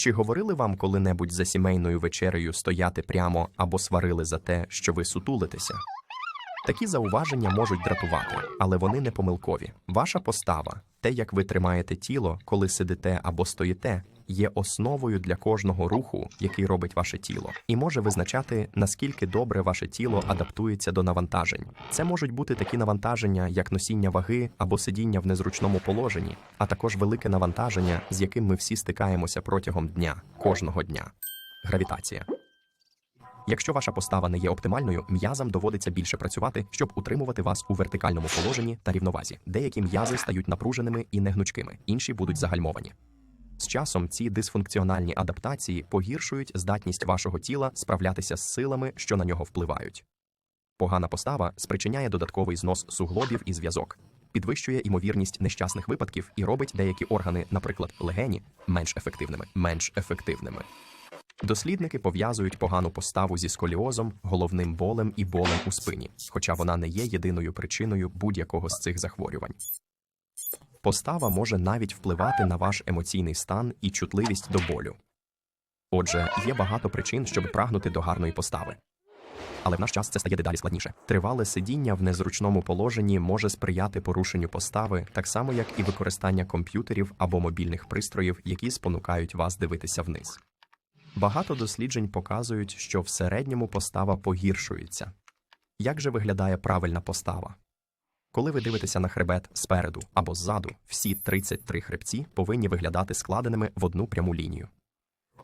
Чи говорили вам коли-небудь за сімейною вечерею стояти прямо або сварили за те, що ви сутулитеся? Такі зауваження можуть дратувати, але вони не помилкові. Ваша постава, те, як ви тримаєте тіло, коли сидите або стоїте, є основою для кожного руху, який робить ваше тіло, і може визначати, наскільки добре ваше тіло адаптується до навантажень. Це можуть бути такі навантаження, як носіння ваги або сидіння в незручному положенні, а також велике навантаження, з яким ми всі стикаємося протягом дня, кожного дня. Гравітація. Якщо ваша постава не є оптимальною, м'язам доводиться більше працювати, щоб утримувати вас у вертикальному положенні та рівновазі. Деякі м'язи стають напруженими і негнучкими, інші будуть загальмовані. З часом ці дисфункціональні адаптації погіршують здатність вашого тіла справлятися з силами, що на нього впливають. Погана постава спричиняє додатковий знос суглобів і зв'язок, підвищує імовірність нещасних випадків і робить деякі органи, наприклад, легені, менш ефективними, менш ефективними. Дослідники пов'язують погану поставу зі сколіозом, головним болем і болем у спині, хоча вона не є єдиною причиною будь-якого з цих захворювань. Постава може навіть впливати на ваш емоційний стан і чутливість до болю. Отже, є багато причин, щоб прагнути до гарної постави. Але в наш час це стає дедалі складніше. Тривале сидіння в незручному положенні може сприяти порушенню постави, так само як і використання комп'ютерів або мобільних пристроїв, які спонукають вас дивитися вниз. Багато досліджень показують, що в середньому постава погіршується. Як же виглядає правильна постава? Коли ви дивитеся на хребет спереду або ззаду, всі 33 хребці повинні виглядати складеними в одну пряму лінію.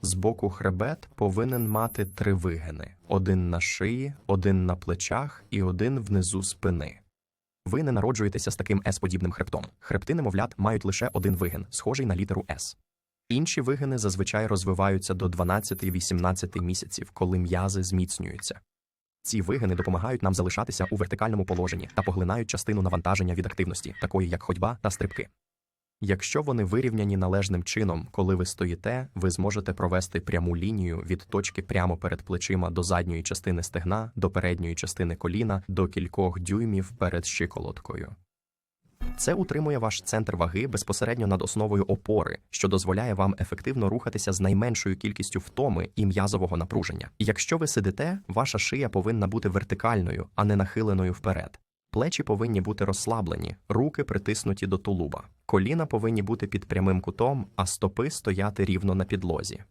Збоку хребет повинен мати три вигини: один на шиї, один на плечах і один внизу спини. Ви не народжуєтеся з таким S-подібним хребтом. Хребти немовлят мають лише один вигин, схожий на літеру S. Інші вигини зазвичай розвиваються до 12-18 місяців, коли м'язи зміцнюються. Ці вигини допомагають нам залишатися у вертикальному положенні та поглинають частину навантаження від активності, такої як ходьба та стрибки. Якщо вони вирівняні належним чином, коли ви стоїте, ви зможете провести пряму лінію від точки прямо перед плечима до задньої частини стегна, до передньої частини коліна, до кількох дюймів перед щиколоткою. Це утримує ваш центр ваги безпосередньо над основою опори, що дозволяє вам ефективно рухатися з найменшою кількістю втоми і м'язового напруження. Якщо ви сидите, ваша шия повинна бути вертикальною, а не нахиленою вперед. Плечі повинні бути розслаблені, руки притиснуті до тулуба. Коліна повинні бути під прямим кутом, а стопи стояти рівно на підлозі.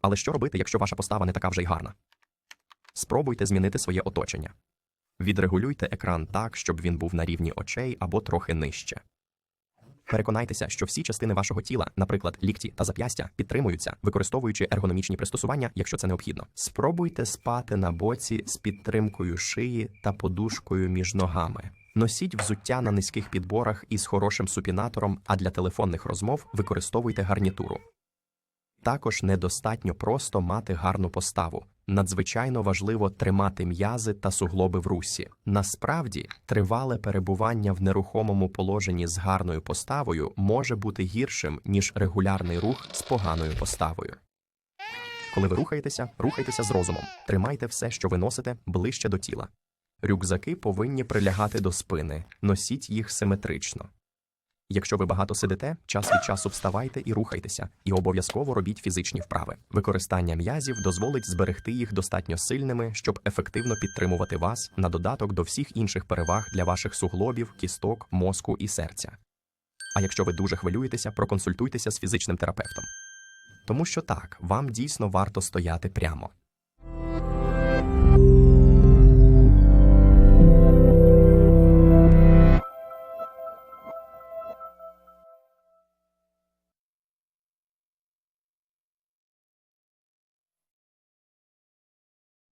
Але що робити, якщо ваша постава не така вже й гарна? Спробуйте змінити своє оточення. Відрегулюйте екран так, щоб він був на рівні очей або трохи нижче. Переконайтеся, що всі частини вашого тіла, наприклад, лікті та зап'ястя, підтримуються, використовуючи ергономічні пристосування, якщо це необхідно. Спробуйте спати на боці з підтримкою шиї та подушкою між ногами. Носіть взуття на низьких підборах із хорошим супінатором, а для телефонних розмов використовуйте гарнітуру. Також недостатньо просто мати гарну поставу. Надзвичайно важливо тримати м'язи та суглоби в русі. Насправді, тривале перебування в нерухомому положенні з гарною поставою може бути гіршим, ніж регулярний рух з поганою поставою. Коли ви рухаєтеся, рухайтеся з розумом. Тримайте все, що ви носите, ближче до тіла. Рюкзаки повинні прилягати до спини, носіть їх симетрично. Якщо ви багато сидите, час від часу вставайте і рухайтеся, і обов'язково робіть фізичні вправи. Використання м'язів дозволить зберегти їх достатньо сильними, щоб ефективно підтримувати вас на додаток до всіх інших переваг для ваших суглобів, кісток, мозку і серця. А якщо ви дуже хвилюєтеся, проконсультуйтеся з фізичним терапевтом. Тому що так, вам дійсно варто стояти прямо.